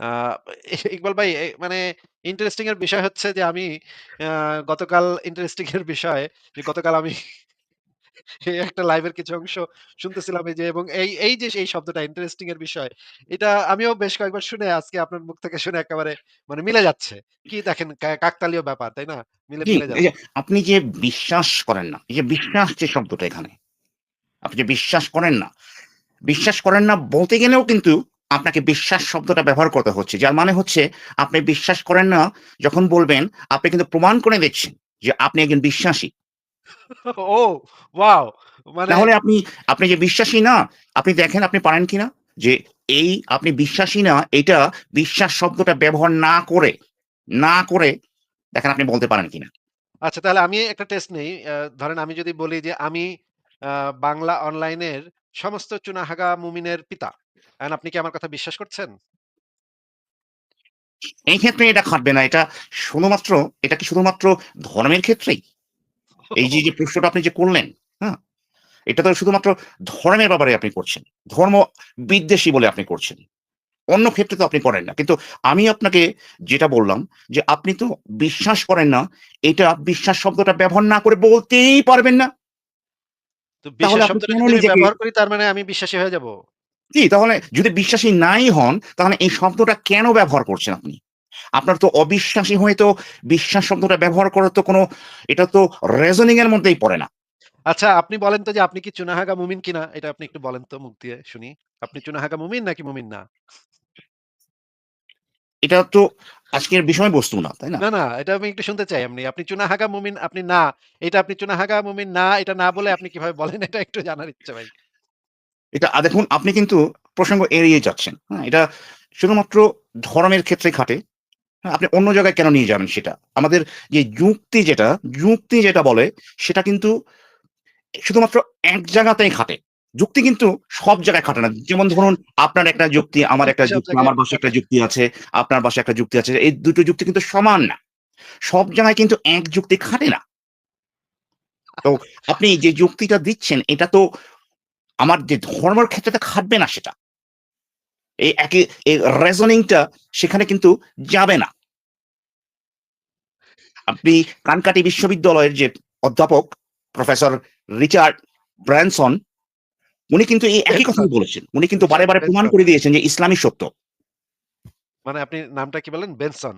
আ ইকবাল ভাই এ মানে ইন্টারেস্টিং এর বিষয় হচ্ছে যে আমি গতকাল ইন্টারেস্টিং এর বিষয় যে গতকাল আমি এই একটা লাইভের কিছু অংশ শুনতেছিলাম এই যে এবং এই, এই যে এই শব্দটা ইন্টারেস্টিং এর বিষয়, এটা আমিও বেশ কয়েকবার শুনে আজকে আপনার মুখ থেকে শুনে একেবারে মানে মিলে যাচ্ছে। কি দেখেন কা কাকতালীয় ব্যাপার, তাই না? মিলে, জি, মিলে এই যে যাচ্ছে। আপনি যে বিশ্বাস করেন না, এই যে বিশ্বাস যে শব্দটা এখানে, আপনি যে বিশ্বাস করেন না, বিশ্বাস করেন না বলতে গেলেও কিন্তু আপনাকে বিশ্বাস শব্দটা ব্যবহার করতে হচ্ছে। যার মানে হচ্ছে আপনি বিশ্বাস করেন না যখন বলবেন, আপনি কিন্তু প্রমাণ করে দিচ্ছেন যে আপনি একজন বিশ্বাসী। ও ওয়াও! মানে তাহলে আপনি, আপনি যে বিশ্বাসী না, আপনি দেখেন আপনি পারেন কিনা? যে এই আপনি বিশ্বাসী না, এটা বিশ্বাস শব্দটা ব্যবহার না করে, না করে দেখেন আপনি বলতে পারেন কিনা? আচ্ছা তাহলে আমি একটা টেস্ট নেই। ধরেন আমি যদি বলি যে আমি বাংলা অনলাইনের সমস্ত চুনাহাগা মুমিনের পিতা। এখন আপনি কি আমার কথা বিশ্বাস করছেন? এই ক্ষেত্রে এটা খাটবে না। এটা শুধুমাত্র এটা কি শুধুমাত্র ধর্মের ক্ষেত্রেই? এই যে, যে প্রশ্নটা আপনি যে করলেন, হ্যাঁ? এটা তো শুধুমাত্র ধর্মের ব্যাপারে আপনি করছেন। ধর্ম বিদ্বেষী বলে আপনি করছেন। অন্য ক্ষেত্রে তো আপনি করেন না। কিন্তু আমি আপনাকে যেটা বললাম যে, আপনি তো বিশ্বাস করেন না, এটা বিশ্বাস শব্দটা ব্যবহার না করে বলতেই পারবেন না। তো বিশ্বাস শব্দটা ব্যবহার করি তার মানে আমি বিশ্বাসী হয়ে যাব? জি, তাহলে যদি বিশ্বাসী নাই হন, তাহলে এই শব্দটা কেন ব্যবহার করছেন আপনি? আপনার তো অবিশ্বাসী হয়ে তো বিশ্বাস শব্দটা ব্যবহার করার তো কোনো এটা তো রেজনিং এর মধ্যেই পড়ে না। আচ্ছা আপনি বলেন তো যে আপনি কি চুনাহাগা মুমিন কিনা? এটা আপনি একটু বলেন তো মুখ দিয়ে শুনি। আপনি চুনাহাগা মুমিন নাকি মুমিন না? এটা তো আজকের বিষয়বস্তু না, তাই না? না, না এটা আমি একটু শুনতে চাই আপনি আপনি চুনাহাগা মুমিন আপনি না। এটা আপনি চুনাহাগা মুমিন না, এটা না বলে আপনি কীভাবে বলেন এটা একটু জানার ইচ্ছা ভাই। এটা দেখুন আপনি কিন্তু প্রসঙ্গ এড়িয়ে যাচ্ছেন। হ্যাঁ? এটা শুধুমাত্র ধর্মের ক্ষেত্রে খাটে। হ্যাঁ? আপনি অন্য জায়গায় কেন নিয়ে যাবেন সেটা? আমাদের যে যুক্তি যেটা, যুক্তি যেটা বলে সেটা কিন্তু শুধুমাত্র এক জায়গাতেই খাটে। যুক্তি কিন্তু সব জায়গায় খাটে না। যেমন ধরুন আপনার একটা যুক্তি, আমার একটা যুক্তি আমার বাসায় একটা যুক্তি আছে, আপনার বাসায় একটা যুক্তি আছে। এই দুটো যুক্তি কিন্তু সমান না। সব জায়গায় কিন্তু এক যুক্তি খাটে না। তো আপনি যে যুক্তিটা দিচ্ছেন এটা তো আমার যে ধর্মের ক্ষেত্রে খাটবে না সেটা। এই একই এই রেজনিং টা সেখানে কিন্তু যাবে না। আপনি কানকাটি বিশ্ববিদ্যালয়ের যে অধ্যাপক প্রফেসর রিচার্ড ব্র্যানসন উনি কিন্তু এই একই কথাই বলেছেন। উনি কিন্তু বারে, বারে প্রমাণ করে দিয়েছেন যে ইসলামই সত্য। মানে আপনি নামটা কি বলেন বেনসন।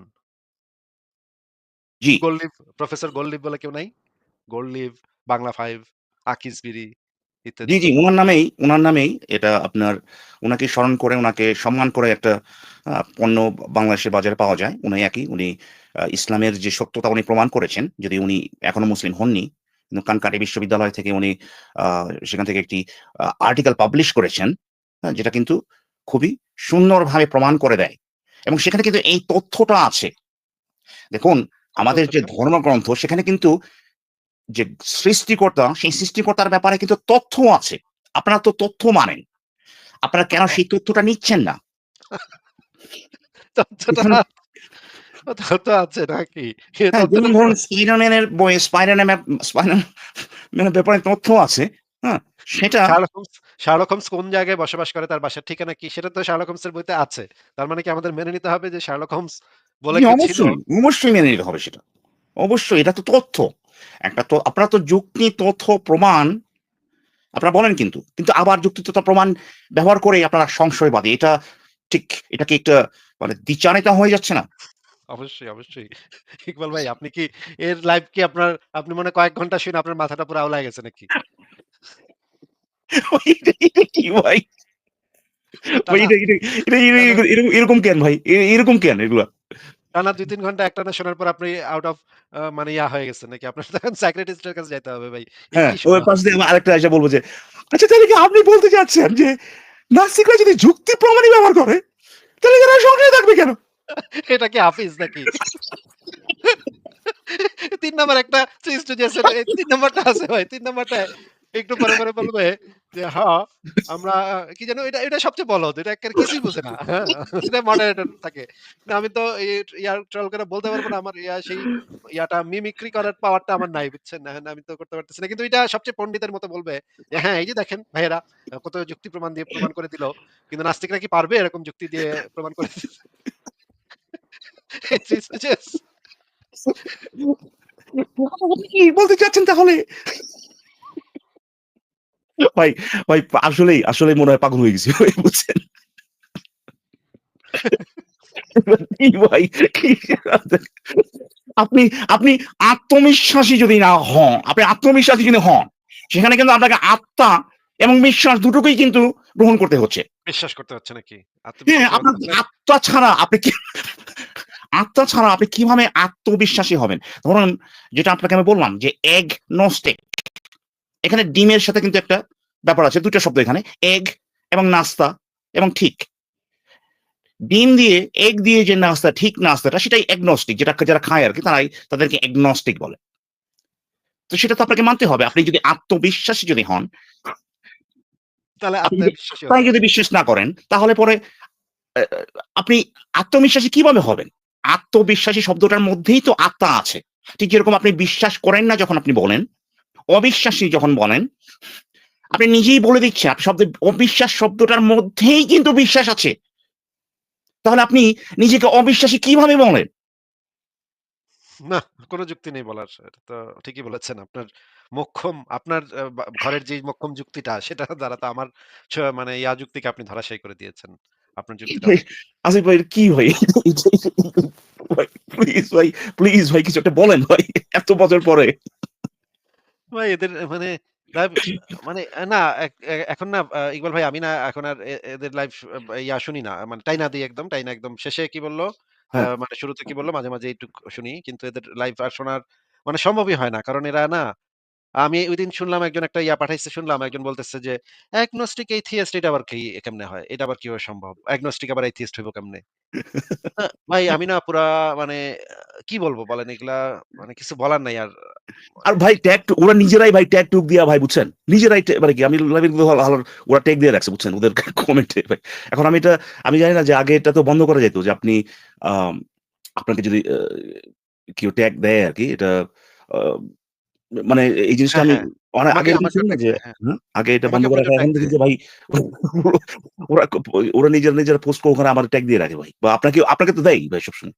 জি। গোল্ডলিভ প্রফেসর গোল্ডলিভ বলে কেউ নাই? গোল্ডলিভ, বাংলা 5, আকিজ বিড়ি জি, জি, উনার নামেই উনার নামেই এটা আপনার উনাকে স্মরণ করে উনাকে সম্মান করে একটা পণ্য বাংলাদেশের বাজারে পাওয়া যায়। উনি একই উনি ইসলামের যে সত্যতা উনি প্রমাণ করেছেন। যদি উনি এখনও মুসলিম হননি। কিন্তু কানকাটি বিশ্ববিদ্যালয় থেকে উনি সেখান থেকে একটি আর্টিকেল পাবলিশ করেছেন। হ্যাঁ? যেটা কিন্তু খুবই সুন্দরভাবে প্রমাণ করে দেয়। এবং সেখানে কিন্তু এই তথ্যটা আছে। দেখুন আমাদের যে ধর্মগ্রন্থ সেখানে কিন্তু যে সৃষ্টিকর্তা, সেই সৃষ্টিকর্তার ব্যাপারে কিন্তু তথ্য আছে। আপনারা তো তথ্য মানেন। আপনারা কেন সেই তথ্যটা নিচ্ছেন না? আছে নাকি? হ্যাঁ, ধরুন স্পাইডারম্যানের বইয়ে স্পাইডারম্যান ব্যাপারে তথ্য আছে। হ্যাঁ? সেটা শার্লক হোমস কোন জায়গায় বসবাস করে তার বাসার ঠিকানা কি? সেটা তো শার্লক হোমসের বইতে আছে। তার মানে কি আমাদের মেনে নিতে হবে যে শার্লক হোমস বলে ছিল? অবশ্যই, অবশ্যই মেনে নিতে হবে সেটা। অবশ্যই এটা তো তথ্য। একটা তো আপনারা তো যুক্তি, তথ্য, প্রমাণ আপনারা বলেন কিন্তু। কিন্তু আবার যুক্তি, তথ্য, প্রমাণ ব্যবহার করে আপনারা সংশয়বাদী। এটা ঠিক এটা কি একটা মানে দ্বিচারিতা হয়ে যাচ্ছে না? অবশ্যই, অবশ্যই। ইকবাল ভাই আপনি কি এর লাইভ কি আপনার আপনি মনে কয়েক ঘণ্টা শুনে আপনার মাথাটা পুরো আউলায় গেছে নাকি? কি ভাই? এরকম কেন ভাই? এরকম কেন এগুলা? টানা ২-৩ ঘণ্টা একটানা শোনার পর আপনি আউট অফ মানে ইয়া হয়ে গেছেন নাকি? আপনার তখন সাইকিয়াট্রিস্ট এর কাছে যাইতে হবে ভাই। হ্যাঁ, ওই পাশ দিয়ে আরেকটা এসে বলব যে, "আচ্ছা তাহলে কি আপনি বলতে চাচ্ছেন যে নাস্তিকরা যদি যুক্তি প্রমাণই ব্যবহার করে, তাহলে এরা সংসারে থাকবে কেন?" এটা কি হাফিজ নাকি? তিন নাম্বার একটা স্টুডিওস এর এই ৩ নাম্বারটা আছে ভাই। ৩ নাম্বারটায় একটু পরে, পরে বলবে যে, "হ্যাঁ, আমরা কি যেন এটা এটা সবচেয়ে বলদ। এটা এক্কেবারে কিছুই বুঝে না।" হ্যাঁ? এটা মডারেটর থাকে। না আমি তো এই ইয়া ট্রল করে বলতে পারব না। আমার ইয়া সেই ইয়াটা মিমিক্রি করার পাওয়ারটা আমার নাই বুঝছেন? এখন আমি তো করতে পারতেছি না। কিন্তু এটা সবচেয়ে পণ্ডিতের মতো বলবে যে, "হ্যাঁ, এই যে দেখেন ভাইয়েরা কত যুক্তি প্রমাণ দিয়ে প্রমাণ করে দিল। কিন্তু নাস্তিকরা কি পারবে এরকম যুক্তি দিয়ে প্রমাণ করে দিতে?" Three stooges? আপনি কি বলতে চাচ্ছেন তাহলে? ভাই, ভাই আসলেই, আসলে মনে হয় পাগল হয়ে গেছি ভাই বুঝছেন? ভাই আপনি, আপনি আত্মবিশ্বাসী যদি না হন, আপনি আত্মবিশ্বাসী যদি হন, সেখানে কিন্তু আপনাকে আত্মা এবং বিশ্বাস দুটোকেই কিন্তু গ্রহণ করতে হচ্ছে। বিশ্বাস করতে হচ্ছে নাকি? হ্যাঁ, আপনার আত্মা ছাড়া আপনি কি আত্মা ছাড়া আপনি কীভাবে আত্মবিশ্বাসী হবেন? ধরুন যেটা আপনাকে আমি বললাম যে agnostic এখানে ডিমের সাথে কিন্তু একটা ব্যাপার আছে। ২ টা শব্দ এখানে। এগ এবং নাস্তা এবং ঠিক। ডিম দিয়ে এগ দিয়ে যে নাস্তা ঠিক নাস্তাটা সেটাই agnostic যেটা যারা খায় আরকি তারাই তাদেরকে এগনস্টিক বলে। তো সেটা তো আপনাকে মানতে হবে। আপনি যদি আত্মবিশ্বাসী যদি হন তাহলে আপনি। যদি বিশ্বাস না করেন তাহলে পরে আপনি আত্মবিশ্বাসী কীভাবে হবেন? আত্মবিশ্বাসী শব্দটার মধ্যেই তো আত্মা আছে। ঠিক যেরকম আপনি বিশ্বাস করেন না যখন আপনি বলেন, অবিশ্বাসী যখন বলেন, আপনি নিজেই বলে দিচ্ছেন আপনি শব্দ অবিশ্বাস শব্দটার মধ্যেই কিন্তু বিশ্বাস আছে। তাহলে আপনি নিজেকে অবিশ্বাসী কীভাবে বলেন? না, কোন যুক্তি নেই বলার। তো ঠিকই বলেছেন। আপনার মোক্ষম আপনার ঘরের যে মোক্ষম যুক্তিটা সেটা দ্বারা তো আমার মানে ইয়া যুক্তিকে আপনি ধরাশায়ী করে দিয়েছেন। আপনার যুক্তিটা ভাই, আসিফ ভাই কি? ভাই প্লিজ ভাই, প্লিজ ভাই কিছু একটা বলেন ভাই। এত বছর পরে। ভাই এদের মানে লাইভ মানে না এখন না ইকবাল ভাই আমি না এখন আর এদের লাইভ ইয়া শুনি না। মানে টাইনা দিয়ে একদম, টাইনা একদম শেষে কি বলল হ্যাঁ। মানে শুরুতে কি বলল মাঝে, মাঝে একটু শুনি। কিন্তু এদের লাইভ আর শোনার মানে সম্ভবই হয় না। কারণ এরা না আমি ঐদিন শুনলাম একজন একটা ইয়া পাঠাইছে, শুনলাম একজন বলতেছে যে, agnostic atheist এটা আবার কি, কেমনে হয়? এটা আবার কীভাবে সম্ভব? agnostic আবার atheist হইব কেমনে? ভাই আমি না পুরা মানে কি বলব বলেন এগুলা মানে কিছু বলার নাই আর আর ভাই ট্যাগ ওরা নিজেরাই ভাই ট্যাগ টুক দিয়া ভাই, বুঝছেন? নিজেরাই মানে কি, আমি ওরা ট্যাগ দিয়ে রাখছে, বুঝছেন? ওদের কমেন্টে ভাই। এখন আমি এটা, আমি জানি না যে আগে এটা তো বন্ধ করা যেত যে আপনি আপনাকে যদি কেউ ট্যাগ দেয় আর কি, এটা মানে এই জিনিসটা হ্যাঁ, আমি হ্যাঁ। অনেক আগে না যে দেয়। হ্যাঁ। আগে এটা বন্ধ করা এখন দেখি যে ভাই ওরা ওরা নিজেরা, নিজেরা পোস্ট করে ওখানে আমার ট্যাগ দিয়ে রাখে ভাই। বা আপনাকে আপনাকে তো দেয়ই ভাই সবসময়।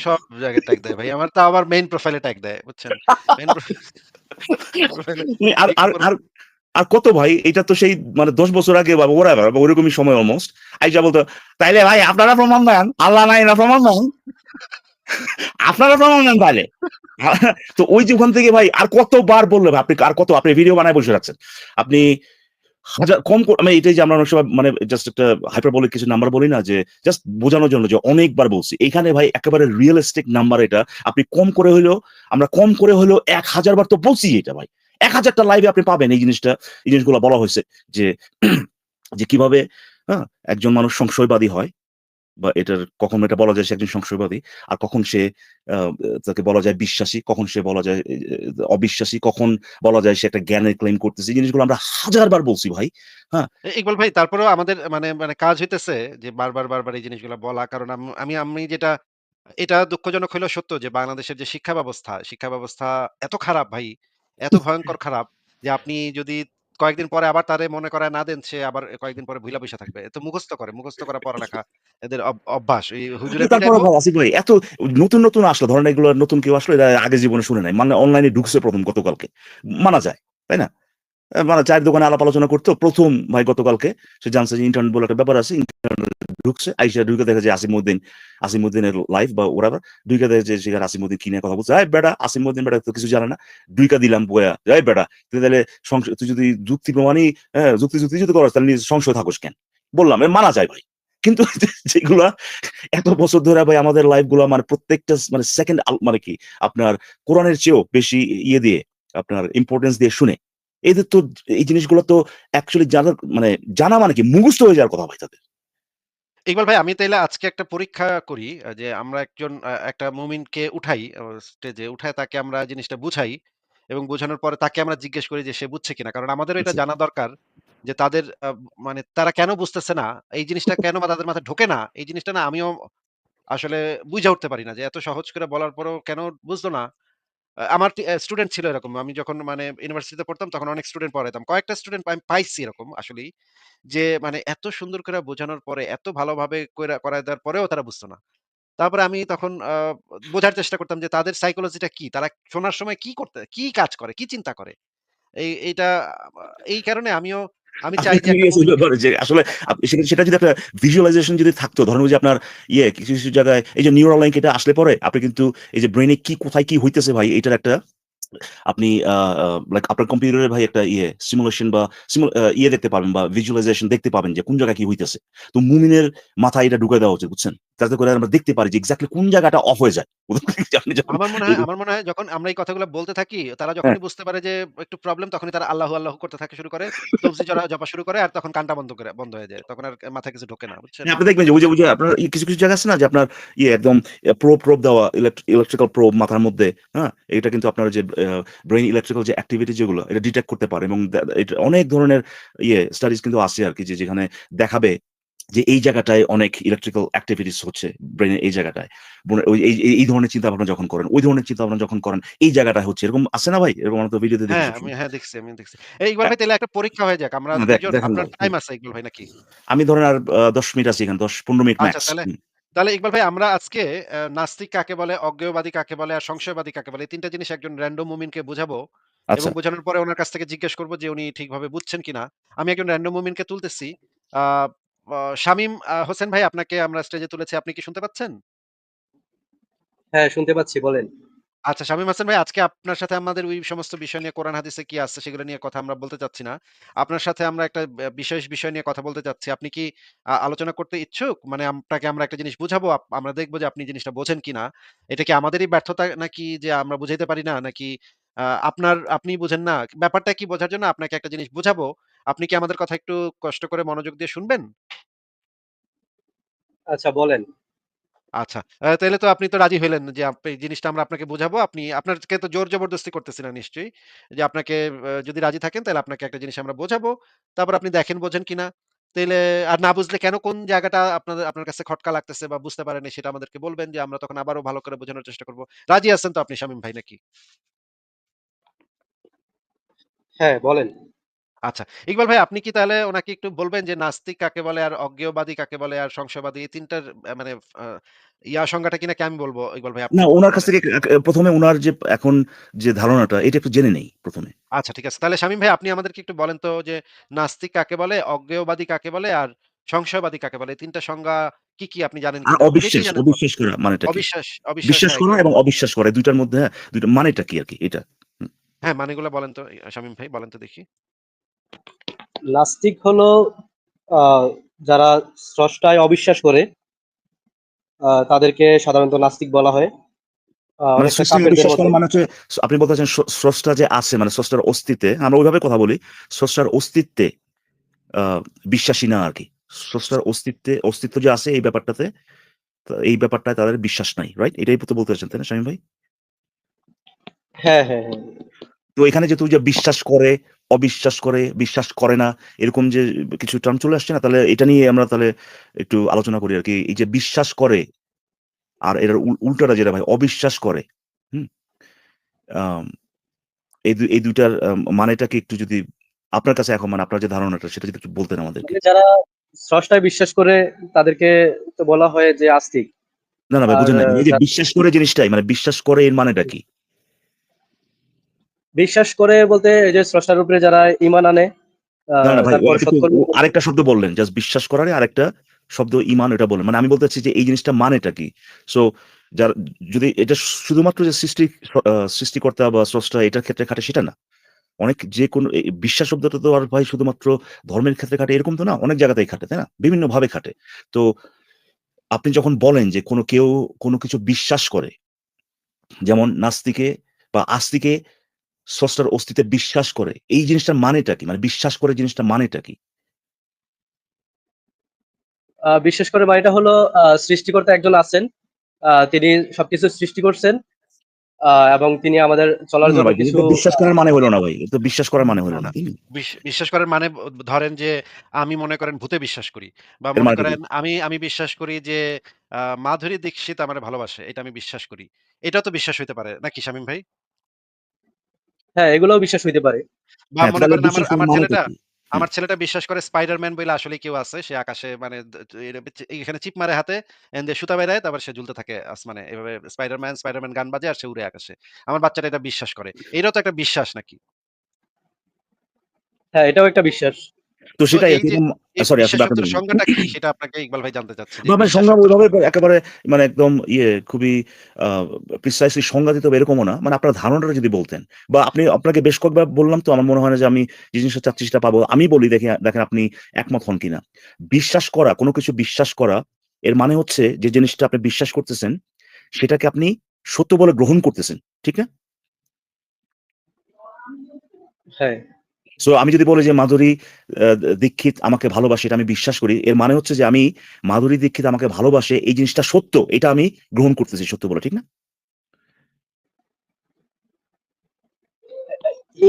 সব জায়গায় ট্যাগ দেয় ভাই। আমার তো আবার মেইন প্রোফাইলে ট্যাগ দেয়। বুঝছেন? প্রোফাইলে আর আর আর আর কত ভাই এটা তো সেই মানে ১০ বছর আগে বা whatever বা ওরকমই সময় অলমোস্ট। আইসা বলতো, "তাইলে ভাই আপনারা প্রমাণ দেন। আল্লাহ নাই না প্রমাণ দেন। আপনারা প্রমাণ তাইলে।" তো ওই যে ওখান থেকে ভাই আর কতবার বললে আপনি আর কত আপনি ভিডিও বানায় বসে রাখছেন। আপনি হাজার কম আমি এটাই যে আমরা অনেক সময় মানে জাস্ট একটা hyperbolic কিছু নাম্বার বলি না যে জাস্ট বোঝানোর জন্য যে অনেকবার বলছি। এখানে ভাই একেবারে রিয়ালিস্টিক নাম্বার এটা। আপনি কম করে হলেও আমরা কম করে হলেও এক হাজার বার তো বলছি এটা ভাই। এক হাজারটা লাইভে আপনি পাবেন এই জিনিসটা এই জিনিসগুলা বলা হয়েছে যে, যে কীভাবে হ্যাঁ, একজন মানুষ সংশয়বাদী হয় বা এটার কখন এটা বলা যায় সে একজন সংশয়বাদী। আর কখন সে তাকে বলা যায় বিশ্বাসী, কখন সে বলা যায় অবিশ্বাসী, কখন বলা যায় সে একটা জ্ঞানের ক্লেইম করতেছে। জিনিসগুলো আমরা হাজার বার বলছি ভাই। হ্যাঁ? ইকবাল ভাই তারপরেও আমাদের মানে মানে কাজ হইতেছে যে বারবার, বারবার এই জিনিসগুলা বলা। কারণ আমি আমি যেটা এটা দুঃখজনক হইলেও সত্য যে বাংলাদেশের যে শিক্ষা ব্যবস্থা, শিক্ষা ব্যবস্থা এত খারাপ ভাই, এত ভয়ঙ্কর খারাপ যে আপনি যদি কয়েকদিন পরে আবার তারে মনে করায় না দেন, সে আবার কয়েকদিন পরে ভুলা পয়সা থাকবে। এত তো মুখস্থ করে, মুখস্থ করা পড়ালেখা এদের অভ্যাস। এই হুজুরের তারপরে ভাই আসিফ ভাই এত নতুন, নতুন আসলো ধরেন এগুলো নতুন কেউ আসলো এরা আগে জীবনে শুনে নাই। মানে অনলাইনে ঢুকছে প্রথম গতকালকে। মানা যায়। তাই না? মানে চায়ের দোকানে আলাপ আলোচনা করতো। প্রথম ভাই গতকালকে সে জানছে যে ইন্টারনেট বলে একটা ব্যাপার আছে। ইন্টারনেটে ঢুকছে। আইসা ঢুইকা দেখে যে আসিমউদ্দিন আসিমউদ্দিনের লাইভ বা whatever ঢুইকা দেখে যে সেখানে আসিমউদ্দিন কি নিয়ে কথা বলছে। "এই বেটা আসিমউদ্দিন বেটা তো কিছু জানে না।" ঢুইকা দিলাম বইয়া। "এই বেটা তুই সংশ তুই যদি যুক্তি প্রমাণই হ্যাঁ, যুক্তি যুক্তি যদি করস তাহলে সংশয় থাকস কেন?" বললাম মানা যায় ভাই। কিন্তু যেগুলা এত বছর ধরে ভাই আমাদের লাইফগুলা মানে প্রত্যেকটা মানে সেকেন্ড মানে কি আপনার কোরআনের চেয়েও বেশি ইয়ে দিয়ে আপনার ইম্পর্টেন্স দিয়ে শুনে। এদের তো এই জিনিসগুলো তো অ্যাকচুয়ালি জানার মানে জানা মানে কি মুখস্থ হয়ে যাওয়ার কথা ভাই তাদের। ইকবাল ভাই আমি তাইলে আজকে একটা পরীক্ষা করি যে আমরা একজন একটা মুমিনকে উঠাই স্টেজে উঠায় তাকে আমরা জিনিসটা বুঝাই এবং বোঝানোর পরে তাকে আমরা জিজ্ঞেস করি যে সে বুঝছে কিনা। কারণ আমাদেরও এটা। জানা দরকার যে তাদের মানে তারা কেন বুঝতেছে না? এই জিনিসটা কেন বা তাদের মাথায় ঢোকে না? এই জিনিসটা না আমিও আসলে বুঝে উঠতে পারি না যে এত সহজ করে বলার পরেও কেন বুঝলো না? আমার স্টুডেন্ট ছিল এরকম। আমি যখন মানে ইউনিভার্সিটিতে পড়তাম তখন অনেক স্টুডেন্ট পড়াইতাম। কয়েকটা স্টুডেন্ট আমি পাইছি এরকম আসলেই। যে মানে এত সুন্দর করে বোঝানোর পরে, এত ভালোভাবে কইরা করায় দেওয়ার পরেও তারা বুঝতো না। তারপরে আমি তখন বোঝার চেষ্টা করতাম যে তাদের সাইকোলজিটা কি? তারা শোনার সময় কি করতে কি কাজ করে? কি চিন্তা করে? এই এইটা এই কারণে আমিও আমি চাই যে আসলে সেটা যদি একটা ভিজুয়ালাইজেশন যদি থাকতো ধরেন যে আপনার ইয়ে কিছু, কিছু জায়গায় এই যে নিউরাল লিঙ্ক এটা আসলে পরে আপনি কিন্তু এই যে ব্রেইনে কি কোথায় কি হইতেছে ভাই এটার একটা আপনি লাইক আপনার কম্পিউটারে ভাই একটা ইয়ে সিমুলেশন বা ইয়ে দেখতে পাবেন বা ভিজুয়ালাইজেশন দেখতে পাবেন যে কোন জায়গায় কি হইতেছে। তো মুমিনের মাথায় এটা ঢুকে দেওয়া উচিত বুঝছেন? যাতে করে আমরা দেখতে পারি যে এক্সাক্টলি কোন জায়গাটা অফ হয়ে যায়। আমার মনে হয় আমার মনে হয় যখন আমরা এই কথাগুলো বলতে থাকি, তারা হ্যাঁ। যখনই বুঝতে পারে যে একটু প্রবলেম তখনই তারা আল্লাহু, আল্লাহু করতে থাকে শুরু করে। তবজি জরা জপা শুরু করে আর তখন কানটা বন্ধ করে বন্ধ হয়ে যায়। তখন আর মাথায় কিছু ঢোকে না। বুঝছেন? হ্যাঁ, আপনি দেখবেন যে ওই যে, ওই যে আপনার কিছু, কিছু জায়গা আছে না যে আপনার ইয়ে একদম প্রোব, প্রোব দেওয়া ইলেক ইলেকট্রিক্যাল প্রোব মাথার মধ্যে, হ্যাঁ? এটা কিন্তু আপনার যে ব্রেইন ইলেকট্রিক্যাল যে অ্যাক্টিভিটি যেগুলো এটা ডিটেক্ট করতে পারে এবং এটা অনেক ধরনের ইয়ে স্টাডিজ কিন্তু আছে আরকি যে যেখানে দেখাবে যে এই জায়গাটায় অনেক ইলেকট্রিক্যাল অ্যাক্টিভিটিস হচ্ছে ব্রেইনের এই জায়গাটায়। ওই এই ধরনের চিন্তাভাবনা যখন করেন, ওই ধরনের চিন্তা ভাবনা যখন করেন এই জায়গাটা হচ্ছে। এরকম আছে না ভাই? এরকম আমরা তো ভিডিওতে দেখি হ্যাঁ, আমি হ্যাঁ দেখছি, আমি দেখছি। এই ইকবাল অ্যা ভাই তাইলে একটা পরীক্ষা হয়ে যাক। আমরা না দেখ ২ জন দেখান আপনার টাইম আছে ইকবাল ভাই নাকি? আমি ধরেন আর আ ১০ মিনিট আছি এখানে ১০-১৫ মিনিট আচ্ছা ম্যাক্স। তাহলে হুম। তাহলে ইকবাল ভাই আমরা আজকে নাস্তিক কাকে বলে, অজ্ঞেয়বাদী কাকে বলে আর সংশয়বাদী কাকে বলে ৩ জিনিস একজন র‍্যান্ডম মুমিনকে বুঝাবো এবং আচ্ছা। বোঝানোর পরে ওনার কাছ থেকে জিজ্ঞেস করব যে উনি ঠিকভাবে বুঝছেন কিনা। আমি একজন র‍্যান্ডম মুমিনকে তুলতেছি। শামীম হোসেন ভাই আপনাকে আমরা স্টেজে তুলেছি। আপনি কি শুনতে পাচ্ছেন? হ্যাঁ, শুনতে পাচ্ছি বলেন। আচ্ছা শামীম হাসান ভাই আজকে আপনার সাথে আমাদের ওই সমস্ত বিষয় নিয়ে কোরআন হাদিসে কি আছে সেগুলো নিয়ে কথা আমরা বলতে চাচ্ছি না। আপনার সাথে আমরা একটা বিশেষ বিষয় নিয়ে কথা বলতে চাচ্ছি। আপনি কি আলোচনা করতে ইচ্ছুক? মানে আপনাকে আমরা একটা জিনিস বুঝাবো। আমরা দেখব যে আপনি জিনিসটা বোঝেন কিনা। এটা কি আমাদেরই ব্যর্থতা নাকি যে আমরা বুঝাইতে পারি না? নাকি আপনার আপনি বুঝেন না? ব্যাপারটা কি বোঝার জন্য আপনাকে একটা জিনিস বুঝাবো। আপনি কি আমাদের কথা একটু কষ্ট করে মনোযোগ দিয়ে শুনবেন? আচ্ছা বলেন। আচ্ছা। আ তাইলে তো আপনি তো রাজি হইলেন যে এই জিনিসটা আমরা আপনাকে বোঝাবো আপনি আপনাকে তো জোর জবরদস্তি করতেছি না নিশ্চয়ই। যে আপনাকে যদি রাজি থাকেন তাহলে আপনাকে একটা জিনিস আমরা বোঝাবো। তারপর আপনি দেখেন বোঝেন কিনা। তাহলে আর না বুঝলে কেন কোন জায়গাটা আপনাদের আপনার কাছে খটকা লাগতেছে বা বুঝতে পারেননি সেটা আমাদেরকে বলবেন যে আমরা তখন আবারও ভালো করে বোঝানোর চেষ্টা করব। রাজি আছেন তো আপনি শামীম ভাই নাকি? হ্যাঁ, বলেন। আচ্ছা। ইকবাল ভাই আপনি কি তাহলে উনাকে একটু বলবেন যে নাস্তিক কাকে বলে আর অজ্ঞেয়বাদী কাকে বলে আর সংশয়বাদী এই ৩ টার আ মানে ইয়া সংজ্ঞাটা কি আমি বলব? ইকবাল ভাই না উনার কাছ থেকে এক ১ম এ উনার যে এখন যে ধারণাটা এটা একটু জেনে নেই ১ম এ। আচ্ছা ঠিক আছে। তাহলে শামীম ভাই আপনি আমাদেরকে একটু বলেন তো যে নাস্তিক কাকে বলে, অজ্ঞেয়বাদী কাকে বলে আর সংশয়বাদী কাকে বলে? এই ৩ টা সংজ্ঞা কি, কি আপনি জানেন আর অবিশ্বাস। অবিশ্বাস করা মানেটা কি? অবিশ্বাস, বিশ্বাস হ্যাঁ, করা এবং অবিশ্বাস করা ২ টার মধ্যে হ্যাঁ, ২ টা মানেটা কি আরকি এটা? হুম। হ্যাঁ, মানেগুলা বলেন তো শামীম ভাই বলেন তো দেখি। নাস্তিক হলো যারা স্রষ্টায় অবিশ্বাস করে তাদেরকে সাধারণত নাস্তিক বলা হয়। মানে মানে হচ্ছে আপনি স্রষ্টা যে আছে মানে স্রষ্টার অস্তিত্বে আমরা ওইভাবে কথা বলি। স্রষ্টার অস্তিত্বে বিশ্বাসী না আরকি। স্রষ্টার অস্তিত্বে অস্তিত্ব যে আছে এই ব্যাপারটাতে এই ব্যাপারটায় তাদের বিশ্বাস নাই। রাইট? এটাই তো বলতে চাচ্ছেন তাই না শামীম ভাই? হ্যাঁ, হ্যাঁ, হ্যাঁ। তো এখানে যেহেতু যে বিশ্বাস করে, অবিশ্বাস করে, বিশ্বাস করে না এরকম যে কিছু টার্ম চলে আসছে না তাহলে এটা নিয়ে আমরা তাহলে একটু আলোচনা করি আর কি এই যে বিশ্বাস করে আর এটার উল উল্টাটা যেটা ভাই অবিশ্বাস করে, হুম? এই এই ২ টার আ মানেটা কি একটু যদি আপনার কাছে এখন মানে আপনার যে ধারণাটা সেটা যদি একটু বলতেন আমাদেরকে। মানে যারা স্রষ্টায় বিশ্বাস করে তাদেরকে তো বলা হয় যে আস্তিক। না, না ভাই বুঝেন না এই যে বিশ্বাস করে জিনিসটাই মানে বিশ্বাস করে এর মানেটা কি? বিশ্বাস করে বলতে এই যে স্রষ্টার উপরে যারা ঈমান আনে আরেকটা শব্দ বললেন। জাস্ট বিশ্বাস করার আরেকটা শব্দ ইমান এটা বললেন। মানে আমি বলতে চাচ্ছি যে এই জিনিসটা মানেটা কি? সো যার যদি এটা শুধুমাত্র যে সৃষ্টি সৃষ্টিকর্তা বা স্রষ্টা এটার ক্ষেত্রে খাটে সেটা না। অনেক যেকোনো এ বিশ্বাস শব্দটা তো আর ভাই শুধুমাত্র ধর্মের ক্ষেত্রে খাটে এরকম তো না। অনেক জায়গাতেই খাটে, তাই না? বিভিন্ন ভাবে খাটে। তো আপনি যখন বলেন যে কোনো কেউ কোনো কিছু বিশ্বাস করে, যেমন নাস্তিকে বা আস্তিকে স্রষ্টার অস্তিত্বে বিশ্বাস করে। এই জিনিসটার মানেটা কি? মানে বিশ্বাস করে জিনিসটার মানেটা কি? বিশ্বাস করে মানেটা হলো সৃষ্টিকর্তা একজন আছেন। তিনি সবকিছু সৃষ্টি করছেন। এবং তিনি আমাদের চলার জন্য কিছু বিশ্বাস করার মানে হলো না ভাই। তো বিশ্বাস করার মানে হইল না। বিশ্বাস করার মানে ধরেন যে আমি মনে করেন ভূতে বিশ্বাস করি। বা মনে করেন আমি আমি বিশ্বাস করি যে মাধুরী দীক্ষিত আমারে ভালোবাসে। এটা আমি বিশ্বাস করি। এটাও তো বিশ্বাস হইতে পারে। নাকি শামীম ভাই? হ্যাঁ, এগুলোও বিশ্বাস হইতে পারে। বা হ্যাঁ, মনে করেন আমার আমার ছেলেটা আমার ছেলেটা বিশ্বাস করে স্পাইডারম্যান বলে আসলে কেউ আছে। সে আকাশে মানে এখানে চিপ মারে হাতে, দিয়ে সুতা বেড়ায় হয়, তারপর সে ঝুলতে থাকে আসমানে। এভাবে স্পাইডারম্যান, স্পাইডারম্যান গান বাজে আর সে উড়ে আকাশে। আমার বাচ্চাটা এটা বিশ্বাস করে। এটাও তো একটা বিশ্বাস নাকি? হ্যাঁ, এটাও একটা বিশ্বাস। তো সেটাই সরি বিশ্বাস সংজ্ঞাটা কি? সেটা আপনাকে ইকবাল ভাই জানতে চাচ্ছে যে বা ভাই বিশ্বাস সংজ্ঞা ওইভাবে একেবারে মানে একদম ইয়ে খুবই আ প্রিসাইজলি সংজ্ঞা দিতে এরকমও না। মানে আপনার ধারণাটা যদি বলতেন বা আপনি আপনাকে বেশ কয়েকবার বললাম তো আমার মনে হয় না যে আমি যে জিনিসটা চাচ্ছি সেটা পাবো। আমি বলি দেখি দেখেন আপনি একমত হন কিনা। বিশ্বাস করা, কোনো কিছু বিশ্বাস করা এর মানে হচ্ছে যে জিনিসটা আপনি বিশ্বাস করতেছেন সেটাকে আপনি সত্য বলে গ্রহণ করতেছেন। ঠিক না? হ্যাঁ। সো আমি যদি বলি যে মাধুরী দীক্ষিত আমাকে ভালোবাসে এটা আমি বিশ্বাস করি। এর মানে হচ্ছে যে আমি মাধুরী দীক্ষিত আমাকে ভালোবাসে এই জিনিসটা সত্য। এটা আমি গ্রহণ করতেছি সত্য বলে। ঠিক না?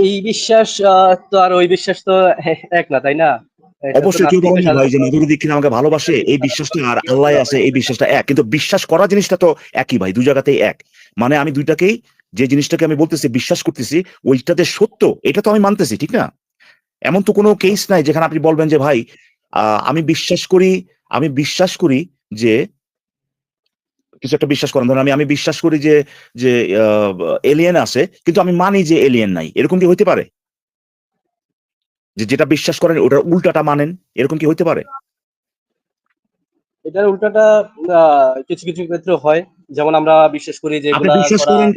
এই বিশ্বাস তো আর ওই বিশ্বাস তো এক না, তাই না? অবশ্যই কেউ বলেন ভাই যে মাধুরী দীক্ষিত আমাকে ভালোবাসে এই বিশ্বাসটা আর আল্লাহ আছে এই বিশ্বাসটা এক। কিন্তু বিশ্বাস করা জিনিসটা তো একই ভাই। ২ জায়গাতেই এক। মানে আমি ২ টাকেই যে জিনিসটাকে আমি বলতেছি বিশ্বাস করতেছি ওইটাতে সত্য এটা তো আমি মানতেছি। ঠিক না? এমন তো কোনো কেস নাই যেখানে আপনি বলবেন যে ভাই আমি বিশ্বাস করি আমি বিশ্বাস করি যে কিছু একটা বিশ্বাস করেন। ধরেন আমি আমি বিশ্বাস করি যে যে এলিয়েন আছে কিন্তু আমি মানি যে এলিয়েন নাই। এরকম কি হইতে পারে? যে যেটা বিশ্বাস করেন ওটার উল্টাটা মানেন। এরকম কি হইতে পারে? এটার উল্টাটা কিছু, কিছু ক্ষেত্রে হয়। যেমন আমরা বিশ্বাস করি যে আপনি বিশ্বাস করা করেন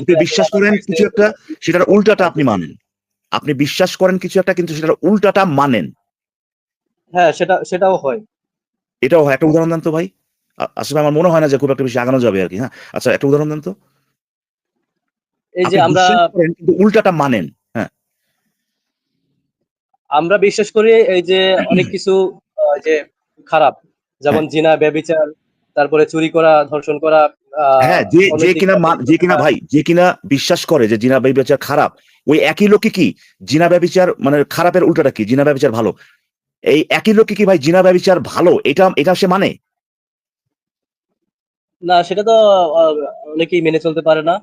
আপনি বিশ্বাস করেন কিছু একটা সেটার উল্টাটা আপনি মানেন। আপনি বিশ্বাস করেন কিছু একটা কিন্তু সেটার উল্টাটা মানেন। হ্যাঁ, সেটা সেটাও হয়। এটাও হয়। একটা উদাহরণ দেন তো ভাই। আসলে আমার মনে হয় না যে খুব একটা বেশি আগানো যাবে আর কি হ্যাঁ? আচ্ছা একটা উদাহরণ দেন তো। এই যে আমরা কিন্তু উল্টাটা মানেন। হ্যাঁ। আমরা বিশ্বাস করি এই যে অনেক কিছু যে খারাপ। যেমন হ্যাঁ। জিনা, ব্যভিচার, তারপরে চুরি করা, ধর্ষণ করা, হ্যাঁ, যে যে কিনা যে কিনা ভাই যে কিনা বিশ্বাস করে যে জিনা ব্যভিচার খারাপ, ওই একই লোকই কি জিনা ব্যভিচার মানে খারাপের উল্টাটা কি? জিনা ব্যভিচার ভালো। এই একই লোকই কি ভাই জিনা ব্যভিচার ভালো এটা এটা সে মানে? না সেটা তো অনেকেই মেনে চলতে পারে না।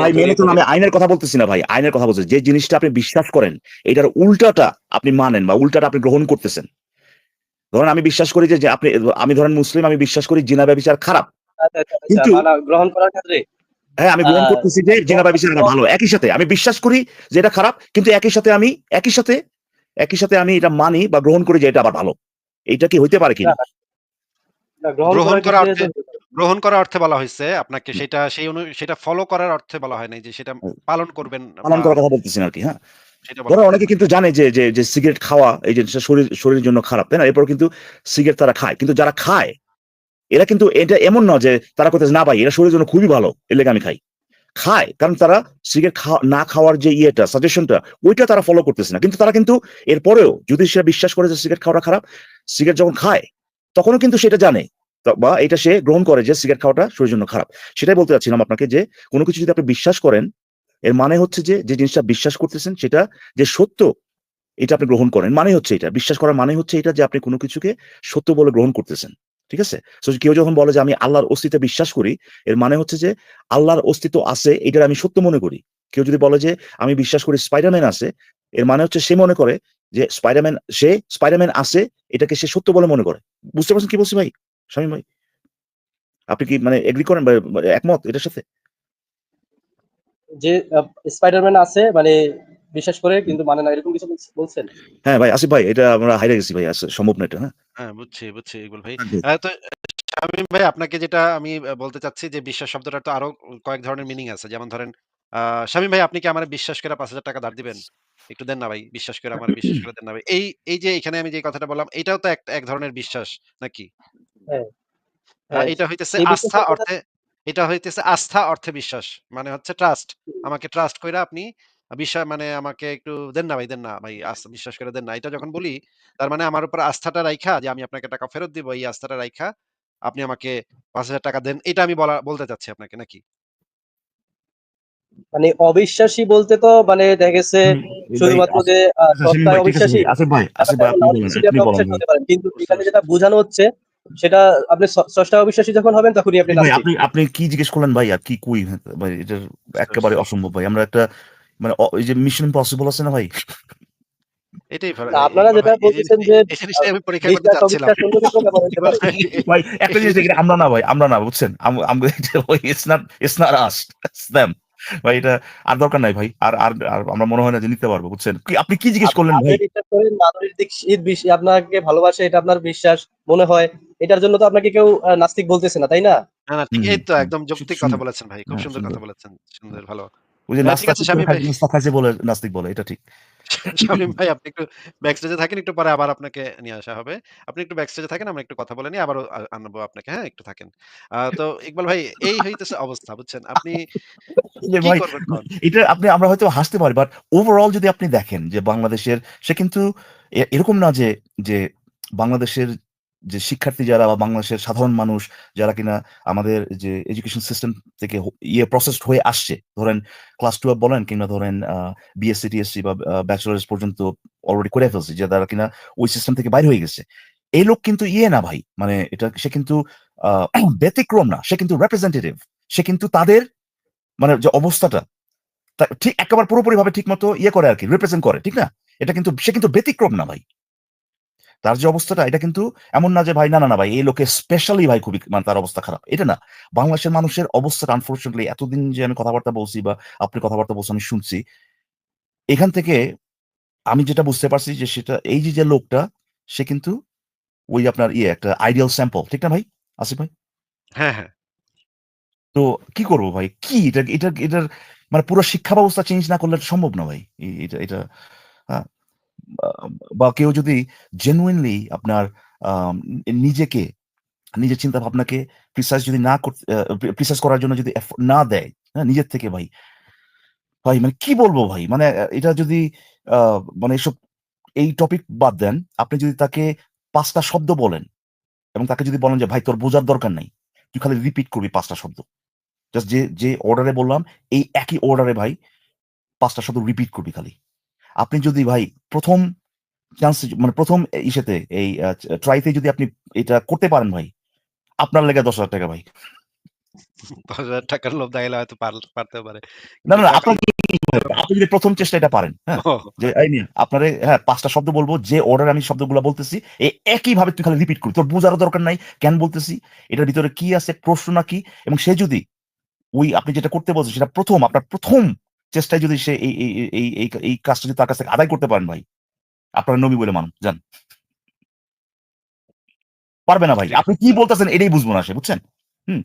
ভাই মেনে চলুন আমি আইনের কথা বলতেছি না ভাই। আইনের কথা বলতেছি। যে জিনিসটা আপনি বিশ্বাস করেন এটার উল্টাটা আপনি মানেন বা উল্টাটা আপনি গ্রহণ করতেছেন। ধরেন আমি বিশ্বাস করি যে আপনি আমি ধরেন মুসলিম আমি বিশ্বাস করি জিনা ব্যভিচার খারাপ। আচ্ছা, আচ্ছা, আচ্ছা। কিন্তু গ্রহণ করার ক্ষেত্রে হ্যাঁ, আমি গ্রহণ করতেছি যে জিনা ব্যভিচার এটা ভালো। একই সাথে আমি বিশ্বাস করি যে এটা খারাপ কিন্তু একই সাথে আমি একই সাথে একই সাথে আমি এটা মানি বা গ্রহণ করি যে এটা আবার ভালো। এইটা কি হইতে পারে কিনা? না গ্রহণ গ্রহণ করার অর্থে। গ্রহণ করার অর্থে বলা হইছে আপনাকে সেটা সেই অনু সেটা ফলো করার অর্থে বলা হয় নাই যে সেটা পালন করবেন পালন করার কথা বলতেছেন আর কি হ্যাঁ? ধরো অনেকে কিন্তু জানে যে যে যে সিগারেট খাওয়া এই জিনিসটা শরীর শরীরের জন্য খারাপ। তাই না? এরপর কিন্তু সিগারেট তারা খায়। কিন্তু যারা খায় এরা কিন্তু এটা এমন না যে তারা কইতেছে না ভাই এটা শরীরের জন্য খুবই ভালো। এর লেগে আমি খাই। খায় কারণ তারা সিগারেট খাওয়া না খাওয়ার যে ইয়েটা সাজেশনটা ওইটা তারা ফলো করতেছে না। কিন্তু তারা কিন্তু এরপরেও যদি সে বিশ্বাস করে যে সিগারেট খাওয়াটা খারাপ, সিগারেট যখন খায় তখনও কিন্তু সেটা জানে। বা এটা সে গ্রহণ করে যে সিগারেট খাওয়াটা শরীরের জন্য খারাপ। সেটাই বলতে চাচ্ছিলাম আপনাকে যে কোনো কিছু যদি আপনি বিশ্বাস করেন এর মানে হচ্ছে যে, যে জিনিসটা বিশ্বাস করতেছেন সেটা যে সত্য এটা আপনি গ্রহণ করেন। মানে হচ্ছে এটা। বিশ্বাস করার মানে হচ্ছে এটা যে আপনি কোন কিছুকে সত্য বলে গ্রহণ করতেছেন। ঠিক আছে? সো কেউ যখন বলে যে আমি আল্লাহর অস্তিত্বে বিশ্বাস করি, এর মানে হচ্ছে যে আল্লাহর অস্তিত্ব আছে এটার আমি সত্য মনে করি। কেউ যদি বলে যে আমি বিশ্বাস করি স্পাইডারম্যান আছে, এর মানে হচ্ছে সে মনে করে যে স্পাইডারম্যান সে স্পাইডারম্যান আছে এটাকে সে সত্য বলে মনে করে। বুঝতে পারছেন কি বলছি ভাই? শামীম ভাই? আপনি কি মানে এগ্রি করেন একমত এটার সাথে? যে স্পাইডারম্যান আছে মানে বিশ্বাস করে কিন্তু মানে না এরকম কিছু বলছেন? হ্যাঁ ভাই আসিফ ভাই এটা আমরা হাইরা গেছি ভাই। আস সম্ভব না এটা। হ্যাঁ? হ্যাঁ, বুঝছি, বুঝছি ইকবাল ভাই। তো শামীম ভাই আপনাকে যেটা আমি বলতে চাচ্ছি যে বিশ্বাস শব্দটার তো আরও কয়েক ধরনের মিনিং আছে। যেমন ধরেন শামীম ভাই আপনি কি আমারে বিশ্বাস করে ৳৫,০০০ ধার দিবেন? একটু দেন না ভাই। বিশ্বাস করে আমারে বিশ্বাস করে দেন না ভাই। এই এই যে এখানে আমি যে কথাটা বললাম এটাও তো এক এক ধরনের বিশ্বাস নাকি? হ্যাঁ, হ্যাঁ। এটা হইতেছে আস্থা অর্থে এটা হইতেছে আস্থা অর্থে বিশ্বাস। মানে হচ্ছে ট্রাস্ট। আমাকে ট্রাস্ট কইরা আপনি বিশ্বাস মানে আমাকে একটু দেন না ভাই, দেন না ভাই বিশ্বাস করে দেন না। এটা যখন বলি তার মানে আমার উপর আস্থাটা রাইখা যে আমি আপনাকে টাকা ফেরত দিব এই আস্থাটা রাইখা আপনি আমাকে ৳৫,০০০ দেন। এটা আমি বলা বলতে চাচ্ছি আপনাকে নাকি? মানে অবিশ্বাসী বলতে তো মানে দেখা গেছে শুধুমাত্র যে সত্তায় ভাই ঠিক আছে অবিশ্বাসী। কিন্তু এখানে যেটা বোঝানো হচ্ছে সেটা আপনি স্রষ্টা অবিশ্বাসী যখন হবেন তখনই আপনি ভাই আপনি আপনি কি জিজ্ঞেস করলেন ভাই আর কি কই? ভাই বুঝতে একেবারে অসম্ভব ভাই। আমরা একটা মানে এই যে মিশন ইম্পসিবল আছে না ভাই? এটাই আপনারা যেটা বলতেছেন যে আমি পরীক্ষা করতে চাচ্ছিলাম। অবিশ্বাস অন্য কিছু ব্যাপার হতে ইকবাল পারে। ভাই ভাই একটা জিনিস দেখি আমরা না ভাই আমরা না বুঝছেন? Um- um- it's not it's not us them ভাই এটা আর দরকার নাই ভাই আর আর আমরা মনে হয় না যে নিতে পারব বুঝছেন? কি আপনি কি জিজ্ঞেস করলেন ভাই? আপনাকে ভালোবাসে এটা আপনার বিশ্বাস মনে হয়। এটার জন্য তো আপনাকে কেউ নাস্তিক বলতেছে না তাই না না, না ঠিক এই তো একদম যৌক্তিক কথা বলেছেন ভাই। খুব হ্যাঁ সুন্দর কথা বলেছেন। সুন্দর ভালো। ওই যে আ ঠিক আছে শামীম ভাই। নাস্তা খাইছে বলে নাস্তিক বলে এটা ঠিক শামীম ভাই আপনি একটু ব্যাক স্টেজে থাকেন একটু পরে আবার আপনাকে নিয়ে আসা হবে। আপনি একটু ব্যাক স্টেজে থাকেন আমরা একটু কথা বলে নিই আবারও আনব আপনাকে হ্যাঁ একটু থাকেন। তো ইকবাল ভাই এই হইতেছে অবস্থা বুঝছেন। আপনি? এটা আপনি আমরা হয়তো হাসতে পারি বাট ওভারঅল যদি আপনি দেখেন যে বাংলাদেশের সে কিন্তু এরকম না যে যে বাংলাদেশের যে শিক্ষার্থী যারা বা বাংলাদেশের সাধারণ মানুষ যারা কিনা আমাদের যে এডুকেশন সিস্টেম থেকে ইয়ে প্রসেসড হয়ে আসছে, ধরেন ক্লাস টুয়েলভ বলেন কিংবা ধরেন বিএসসি টিএসসি বা ব্যাচেলার্স পর্যন্ত অলরেডি করে ফেলছে, যে তারা কিনা ওই সিস্টেম থেকে বাইরে হয়ে গেছে। এই লোক কিন্তু ইয়ে না ভাই মানে এটা সে কিন্তু ব্যতিক্রম না, সে কিন্তু রেপ্রেজেন্টেটিভ সে কিন্তু তাদের মানে যে অবস্থাটা ঠিক একেবারে পুরোপুরি ভাবে ঠিক মতো ইয়ে করে আর কি রিপ্রেজেন্ট করে, ঠিক না? এটা কিন্তু, সে কিন্তু ব্যতিক্রম না ভাই। তার যে অবস্থাটা এটা কিন্তু এমন না যে ভাই না না না ভাই এই লোকে স্পেশালি ভাই খুবই মানে তার অবস্থা খারাপ। এটা না। বাংলাদেশের মানুষের অবস্থাটা আনফর্চুনেটলি এতদিন যে আমি কথাবার্তা বলছি বা আপনি কথাবার্তা বলছেন আমি শুনছি এখান থেকে আমি যেটা বুঝতে পারছি যে সেটা এই যে যে লোকটা সে কিন্তু ওই আপনার ইয়ে একটা আইডিয়াল স্যাম্পল ঠিক না ভাই? আসিফ ভাই? হ্যাঁ, হ্যাঁ। তো কি করব ভাই? কি? এটা এটা এটার মানে পুরো শিক্ষা ব্যবস্থা চেঞ্জ না করলে সম্ভব না ভাই? এটা এটা আহ, বা- কেউ যদি জেনুইনলি আপনার নিজেকে, নিজের চিন্তা ভাবনাকে প্রিসাইজ যদি না করতে প্রিসাইজ করার জন্য যদি না দেয় হ্যাঁ নিজের থেকে ভাই ভাই মানে কি বলব ভাই? মানে এটা যদি মানে এসব, এই টপিক বাদ দেন, আপনি যদি তাকে পাঁচটা শব্দ বলেন এবং তাকে যদি বলেন যে, ভাই, তোর বোঝার দরকার নাই, তুই খালি রিপিট করবি পাঁচটা শব্দ। জাস্ট যে যে অর্ডারে বললাম, এই একই অর্ডারে ভাই, পাঁচটা শব্দ রিপিট করবি খালি। আপনি যদি ভাই প্রথম চান্স মানে প্রথম ইসেতে এই ট্রাইতে যদি আপনি এটা করতে পারেন ভাই আপনার লেগে দশ হাজার টাকা ভাই। ৳১০,০০০ টাকার লোভ দেখাইলে হয়তো পার পারে। না না না, আপনার আপনি যদি প্রথম চেষ্টা এটা পারেন হ্যাঁ। যে আপনারে হ্যাঁ পাঁচটা শব্দ বলব যে অর্ডার আমি শব্দগুলো বলতেছি একই ভাবে তুই খালি রিপিট করবি তোর বোঝারও দরকার নাই কেন বলতেছি এটার ভিতরে কি আছে প্রশ্ন না কি এবং সে যদি ওই আপনি যেটা করতে বলছেন সেটা প্রথম আপনার প্রথম চেষ্টায় যদি সে এই এই এই কাজটা যদি তার কাছ থেকে আদায় করতে পারেন ভাই, আপনারা নবী বলে মানুষ, যান। পারবে না ভাই, আপনি কি বলতেছেন এটাই বুঝব না সে, বুঝছেন? হুম,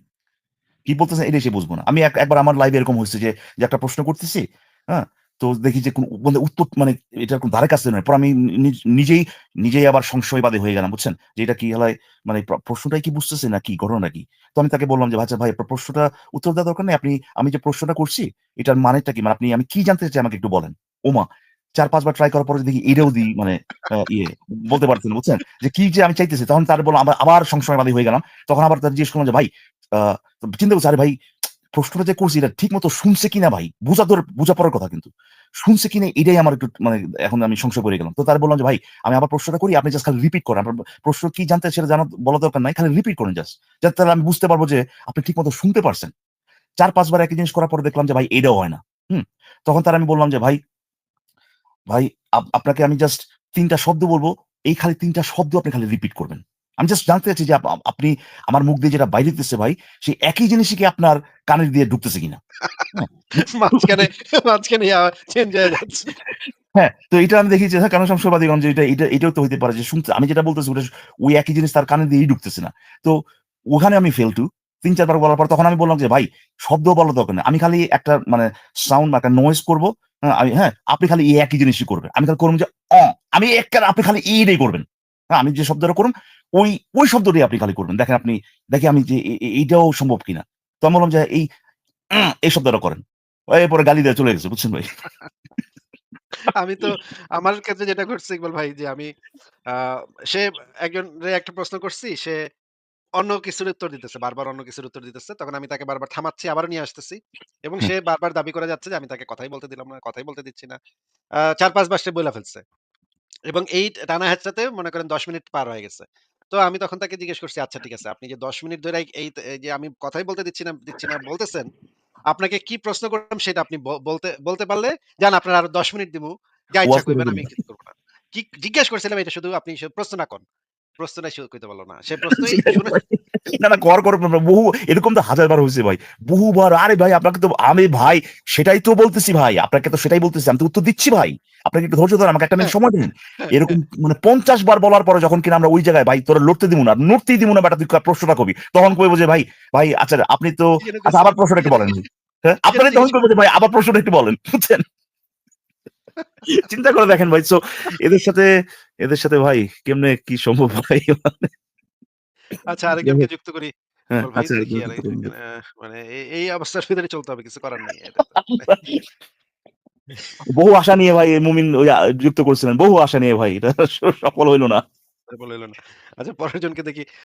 কি বলতেছেন এটাই সে বুঝব না। আমি এক- একবার আমার লাইভে এরকম হয়েছে যে একটা প্রশ্ন করতেছি হ্যাঁ তো দেখি যে কোন মানে উত্তর মানে এটার কোন ধারে কাছে নয়। পর আমি নিজেই নিজেই আবার সংশয়বাদী হয়ে গেলাম বুঝছেন? যে এটা কি হয় মানে প্রশ্নটাই কি বুঝতেছে না কি ঘটনা কি তো আমি তাকে বললাম যে আচ্ছা ভাই প্রশ্নটা উত্তর দেওয়ার দরকার নেই। আপনি আমি যে প্রশ্নটা করছি এটার মানেটা কি? মানে আপনি আমি কি জানতে চাই আমাকে একটু বলেন? ওমা চার পাঁচবার ট্রাই করার পরে দেখি এটাও দিই মানে ইয়ে বলতে পারছেন বুঝছেন? যে কি যে আমি চাইতেছি? তখন তার বললাম আবার সংশয়বাদী হয়ে গেলাম। তখন আবার তার জিজ্ঞেস করলাম যে ভাই আহ, চিন্তা করছি আরে ভাই প্রশ্নটা যে করছি এটা ঠিক মতো শুনছে কিনা ভাই? বোঝা তোর, বোঝা পড়ার কথা কিন্তু। শুনছে কিনা এটাই আমার একটু মানে এখন আমি সংশয় করে গেলাম। তো তার বললাম যে, ভাই, আমি আবার প্রশ্নটা করি, আপনি জাস্ট খালি রিপিট করেন। আপনার প্রশ্ন কি জানতে সেটা জানা বলা দরকার নাই, খালি রিপিট করেন জাস্ট যাতে আমি বুঝতে পারব যে, আপনি ঠিক মতো শুনতে পারছেন। চার পাঁচবার একই জিনিস করার পরে দেখলাম যে, ভাই, এটাও হয় না। হুম? তখন তার আমি বললাম যে, ভাই ভাই, আপ- আপনাকে আমি জাস্ট তিনটা শব্দ বলব। এই খালি তিনটা শব্দ আপনি খালি রিপিট করবেন। আমি জাস্ট জানতে চাচ্ছি যে আপ- আপ- আপনি আমার মুখ দিয়ে যেটা বাইরে দিতেছে ভাই সেই একই জিনিসই কি আপনার কানের দিয়ে ঢুকতেছে কিনা? মাঝখানে মাঝখানে চেঞ্জ হয়ে যাচ্ছে। হ্যাঁ তো এটা আমি দেখি যে হ্যাঁ কেন সংশয়বাদীগণ যে এটা এটা এটাও তো হইতে পারে যে শুনতে আমি যেটা বলতেছি ওটা ওই একই জিনিস তার কানে দিয়েই ঢুকতেছে না। তো ওখানে আমি ফেল টু তিন চারবার বলার পর তখন আমি বললাম যে ভাই শব্দ বলার দরকার নেই আমি খালি একটা মানে সাউন্ড একটা নয়েজ করব হ্যাঁ আমি হ্যাঁ আপনি খালি এই একই জিনিসই করবেন। আমি খালি করুন যে অ আমি এক আপনি খালি এইটাই করবেন। হ্যাঁ আমি যে শব্দটা করুন ওই ওই শব্দটাই আপনি খালি করবেন দেখেন আপনি দেখে আমি যে এইটাও সম্ভব কিনা তো আমি বললাম যে এই এই শব্দটা করেন এরপরে গালি দিয়ে চলে গেছে বুঝছেন ভাই আমি তো আমার ক্ষেত্রে যেটা ঘটছে ইকবাল ভাই যে আমি সে একজনরে একটা প্রশ্ন করছি সে অন্য কিছুর উত্তর দিতেছে। বারবার অন্য কিছুর উত্তর দিতেছে। তখন আমি তাকে বারবার থামাচ্ছি, আবার নিয়ে আসতেছি। এবং সে বারবার দাবি করে যাচ্ছে যে আমি তাকে কথাই বলতে দিলাম না, কথাই বলতে দিচ্ছি না। আ ৪-৫ বার সে বইলা ফেলছে। এবং এই টানা হেঁচড়াতে মনে করেন ১০ মিনিট পার হয়ে গেছে। তো আমি তখন তাকে জিজ্ঞেস করছি, "আচ্ছা ঠিক আছে। আপনি যে ১০ মিনিট ধরে এই যে আমি কথাই বলতে দিচ্ছি না, দিচ্ছি না বলতেছেন, আপনাকে কি প্রশ্ন করলাম সেটা আপনি বলতে বলতে পারলে যান আপনার আরও ১০ মিনিট দিব যা ইচ্ছা ওয়াজ করে কইবেন দিবেন। আমি কিছু করব না।" কি জিজ্ঞেস করছিলাম এটা শুধু আপনি প্রশ্ন না করেন। প্রশ্ন নাই সে কইতে পারল না। সে প্রশ্নই না, না কর, কর বহু এরকম তো হইছে ভাই। বহুবার আরে ভাই আপনাকে তো আমি ভাই সেটাই তো বলতেছি ভাই। আপনাকে তো সেটাই বলতেছি। আমি তো উত্তর দিচ্ছি ভাই। আপনাকে একটু ধৈর্য ধরেন আমাকে একটা মিনিট হ্যাঁ, সময় দিন। হ্যাঁ, এরকম মানে ৫০ বার বলার পরে যখন কিনা আমরা ওই জায়গায় ভাই তোরা লড়তে দিব না। নড়তেই দিব না বেটা তুই প্রশ্নটা কবি। তখন কইব যে ভাই, ভাই আচ্ছা আপনি তো আচ্ছা আবার প্রশ্নটা একটু বলেন। হ্যাঁ? কি তখন ভাই আবার প্রশ্নটা একটু বলেন। বুঝছেন? চিন্তা করে দেখেন ভাই। সো এদের সাথে এদের সাথে ভাই কেমনে কি সম্ভব ভাই? আচ্ছা আরেকজনকে যুক্ত করি। হ্যাঁ, আচ্ছা মানে এই অবস্থার ভিতরে চলতে হবে কিছু করার নেই। মানে বহু আশা নিয়ে ভাই মুমিন যুক্ত করছিলেন। বহু আশা নিয়ে ভাই। এটা সফল হইল না। সফল হইল না। আচ্ছা পরের জনকে দেখি।